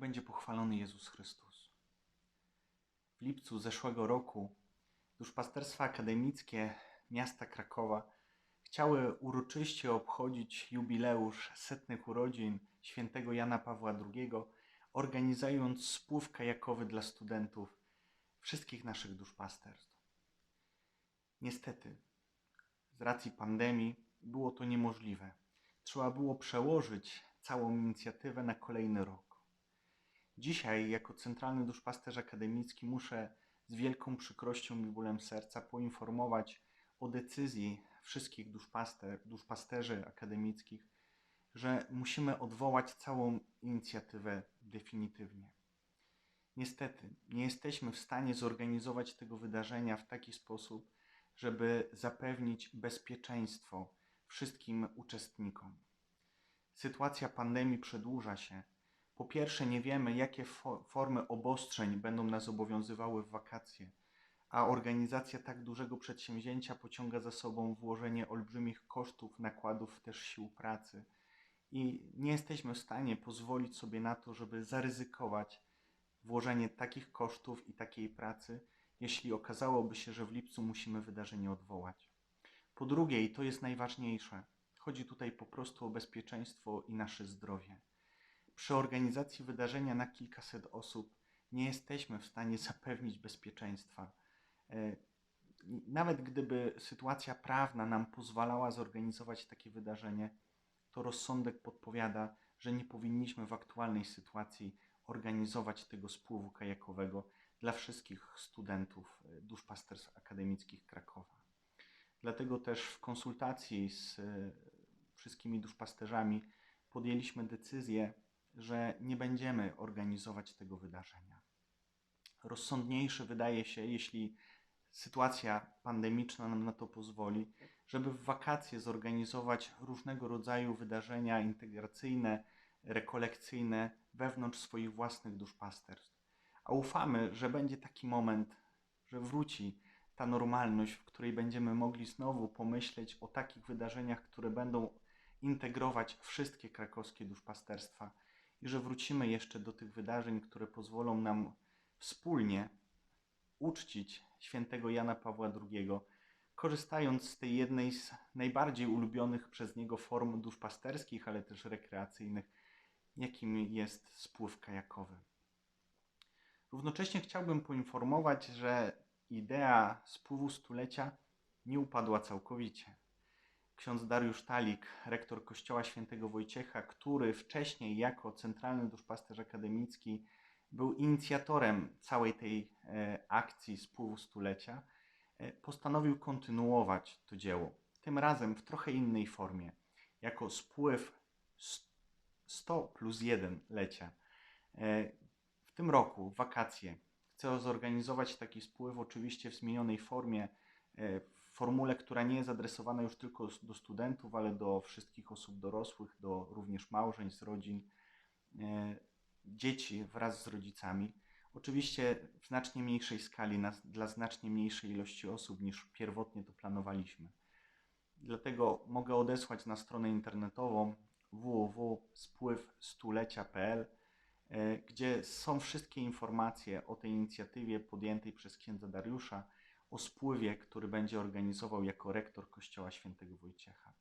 będzie pochwalony Jezus Chrystus. W lipcu zeszłego roku duszpasterstwa akademickie miasta Krakowa chciały uroczyście obchodzić jubileusz setnych urodzin świętego Jana Pawła II, organizując spływ kajakowy dla studentów wszystkich naszych duszpasterstw. Niestety, z racji pandemii było to niemożliwe. Trzeba było przełożyć całą inicjatywę na kolejny rok. Dzisiaj, jako centralny duszpasterz akademicki, muszę z wielką przykrością i bólem serca poinformować o decyzji wszystkich duszpaster, duszpasterzy akademickich, że musimy odwołać całą inicjatywę definitywnie. Niestety, nie jesteśmy w stanie zorganizować tego wydarzenia w taki sposób, żeby zapewnić bezpieczeństwo wszystkim uczestnikom. Sytuacja pandemii przedłuża się. Po pierwsze, nie wiemy, jakie fo- formy obostrzeń będą nas obowiązywały w wakacje, a organizacja tak dużego przedsięwzięcia pociąga za sobą włożenie olbrzymich kosztów, nakładów, też sił pracy. I nie jesteśmy w stanie pozwolić sobie na to, żeby zaryzykować włożenie takich kosztów i takiej pracy, jeśli okazałoby się, że w lipcu musimy wydarzenie odwołać. Po drugie, i to jest najważniejsze, chodzi tutaj po prostu o bezpieczeństwo i nasze zdrowie. Przy organizacji wydarzenia na kilkaset osób nie jesteśmy w stanie zapewnić bezpieczeństwa. E, Nawet gdyby sytuacja prawna nam pozwalała zorganizować takie wydarzenie, to rozsądek podpowiada, że nie powinniśmy w aktualnej sytuacji organizować tego spływu kajakowego dla wszystkich studentów e, duszpasterstw akademickich Krakowa. Dlatego też w konsultacji z e, wszystkimi duszpasterzami podjęliśmy decyzję, że nie będziemy organizować tego wydarzenia. Rozsądniejsze wydaje się, jeśli sytuacja pandemiczna nam na to pozwoli, żeby w wakacje zorganizować różnego rodzaju wydarzenia integracyjne, rekolekcyjne wewnątrz swoich własnych duszpasterstw. A ufamy, że będzie taki moment, że wróci ta normalność, w której będziemy mogli znowu pomyśleć o takich wydarzeniach, które będą integrować wszystkie krakowskie duszpasterstwa i że wrócimy jeszcze do tych wydarzeń, które pozwolą nam wspólnie uczcić świętego Jana Pawła II, korzystając z tej jednej z najbardziej ulubionych przez niego form duszpasterskich, ale też rekreacyjnych, jakim jest spływ kajakowy. Równocześnie chciałbym poinformować, że idea spływu stulecia nie upadła całkowicie. Ksiądz Dariusz Talik, rektor Kościoła Świętego Wojciecha, który wcześniej jako centralny duszpasterz akademicki był inicjatorem całej tej e, akcji spływu stulecia, e, postanowił kontynuować to dzieło. Tym razem w trochę innej formie, jako spływ 100 plus 1 lecia. E, w tym roku, w wakacje, chcę zorganizować taki spływ, oczywiście w zmienionej formie, formule, która nie jest adresowana już tylko do studentów, ale do wszystkich osób dorosłych, do również małżeństw, rodzin, e, dzieci wraz z rodzicami. Oczywiście w znacznie mniejszej skali, na, dla znacznie mniejszej ilości osób niż pierwotnie to planowaliśmy. Dlatego mogę odesłać na stronę internetową www.spływstulecia.pl, e, gdzie są wszystkie informacje o tej inicjatywie podjętej przez księdza Dariusza, o spływie, który będzie organizował jako rektor Kościoła Świętego Wojciecha.